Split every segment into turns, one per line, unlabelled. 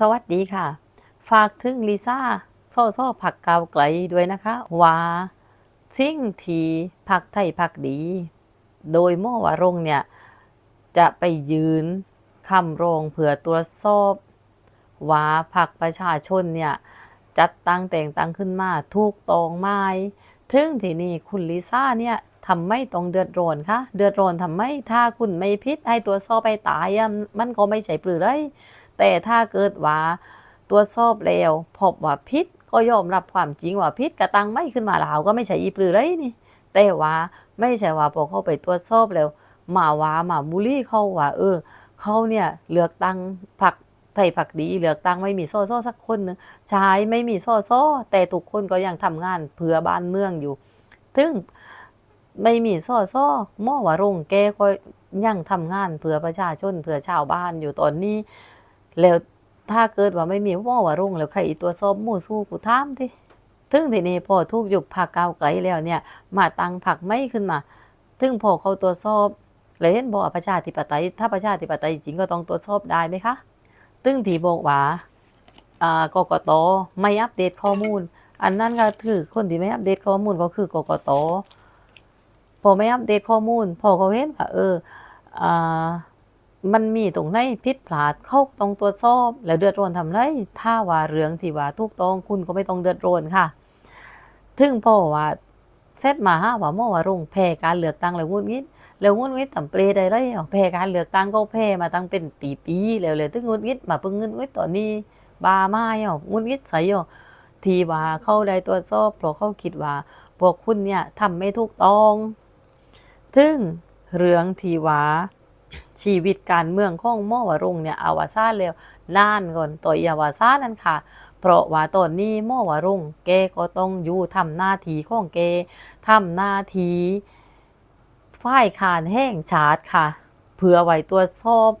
สวัสดีค่ะ ฝากถึงลิซ่าโซ่โซ่ผักกาวไกลด้วยนะคะว่าสิ่งที่ผักไทยผักดี โดยม่อวารงเนี่ย จะไปยืนคำรองเผื่อตรวจสอบว่าผักประชาชนเนี่ย จัดตั้งแต่งตั้งขึ้นมาถูกตองไม้ถึงที่นี่คุณลิซ่าเนี่ยทำไม่ต้องเดือดร้อนคะเดือดร้อนทำไมถ้าคุณไม่พิษให้ตัวจสอไปตายมันก็ไม่ใช่ปลือเลย แต่ถ้าเกิดว่าตัวสอบแล้วพบว่าพิษก็ยอมรับความจริงว่าพิษกระตังไม่ขึ้นมาแล้วก็ไม่ใช่อีปลือเลยนี่ แต่ว่าไม่ใช่ว่าพอเข้าไปตรวสอบแล้วมาว่ามาบูลี่เขาว่า เออเขาเนี่ยเลือกตั้งผักไทยผักดีเลือกตั้งไม่มีโซ่โซ่สักคนหนึงใช้ไม่มีโซ่โซ่แต่ทุกคนก็ยังทำงานเพื่อบ้านเมืองอยู่ ถึงไม่มีโซ่โซ่หม้อว่ารงแกก็ยังทำงานเพื่อประชาชนเพื่อชาวบ้านอยู่ตอนนี้ แล้วถ้าเกิดว่าไม่มีหม้อวารงค์แล้วใครอีตัวซอบมู่สู้กูถามที่ถึงทีนี้พอทุบยุบผักก้าวไกลแล้วเนี่ย มาตังผักไม่ขึ้นมาถึงพอเขาตัวจสอบเลยเห็นบอกประชาธิปไตย ถ้าประชาธิปไตยจริงก็ต้องตรวจสอบได้ไหมคะตึงที่บอกว่ากกตไม่อัปเดตข้อมูล อันนั้นก็คือคนที่ไม่อัปเดตข้อมูลก็คือกกตพอไม่อัปเดตข้อมูล พอเขาเห็นว่าเอออ มันมีตรงไหนผิดพลาดเข้าต้องตรวจสอบ แล้วเดือดร้อนทำไรถ้าว่าเรื่องที่ว่าถูกต้องคุณก็ไม่ต้องเดือดร้อนค่ะ ถึงพ่อว่าเซตมาห้าว่าหม้อว่ารงแพ้การเลือกตั้งแล้วงุดงิดแล้วงุดงิดต่ำเปรได้ไรแพ้การเลือกตั้งก็แพ้มาตั้งเป็นปีปีๆแล้วเลยถึงงุดงิดมาเพิ่งงุดงิดตอนนี้บาไม้เอางุดงิดใส่เอาทีว่าเข้าได้ตรวจสอบเพราะเขาคิดว่าพวกคุณเนี่ยทำไม่ถูกต้องถึงเรื่องทีว่า ชีวิตการเมืองของมอวารงเนี่ยอวาซานแล้วล้านก่อนต่อยาวาซานนั่นค่ะ เพราะว่าตอนนี้มอวารงค์แกก็ต้องอยู่ทำหน้าที่ของแกทำหน้าที่ฝ่ายขานแห้งชาดค่ะเพื่อไว้ตัวสอบ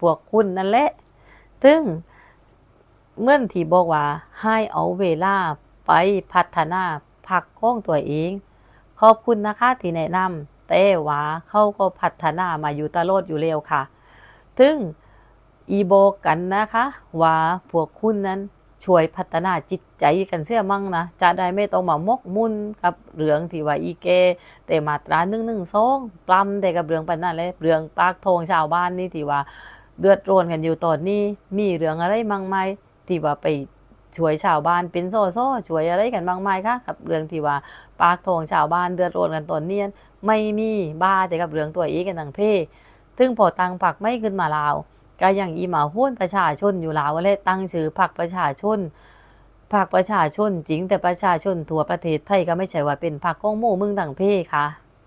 พวกคุณนั่นแหละซึ่งเมื่อที่บอกว่าให้เอาเวลาไปพัฒนาผักของตัวเอง ขอบคุณนะคะที่แนะนำ แต่ว่าเขาก็พัฒนามาอยู่ตลอดอยู่แล้วค่ะซึ่งอีโบกกันนะคะว่าพวกคุณนั้นช่วยพัฒนาจิตใจกันเสียมั่งนะ จะได้ไม่ต้องมามกมุ่นกับเรื่องที่ว่าอีเก แต่มาตราหนึ่งหนึ่งสองปล้ำแต่กับเรื่องปันนั่นเลยเรื่องปากทองชาวบ้านนี่ที่ว่าเดือดร้อนกันอยู่ตอนนี้มีเรื่องอะไรมั่งไหมที่ว่าไป ช่วยชาวบ้านเป็นโซ่โซ่ช่วยอะไรกันบ้างไหมคะกับเรื่องที่ว่าปากทองชาวบ้านเดือดร้อนกันตอนเนี้ไม่มีบ้าแต่กับเรื่องตัวเองกันต่างเพศซึ่งพอตังผักไม่ขึ้นมาลาวก็ยังอีหมาหุ้นประชาชนอยู่ลาวเลยตั้งชื่อพรรคประชาชนพรรคประชาชนจริงแต่ประชาชนทั่วประเทศไทยก็ไม่ใช่ว่าเป็นพรรคของหมู่มึงต่างเพศค่ะ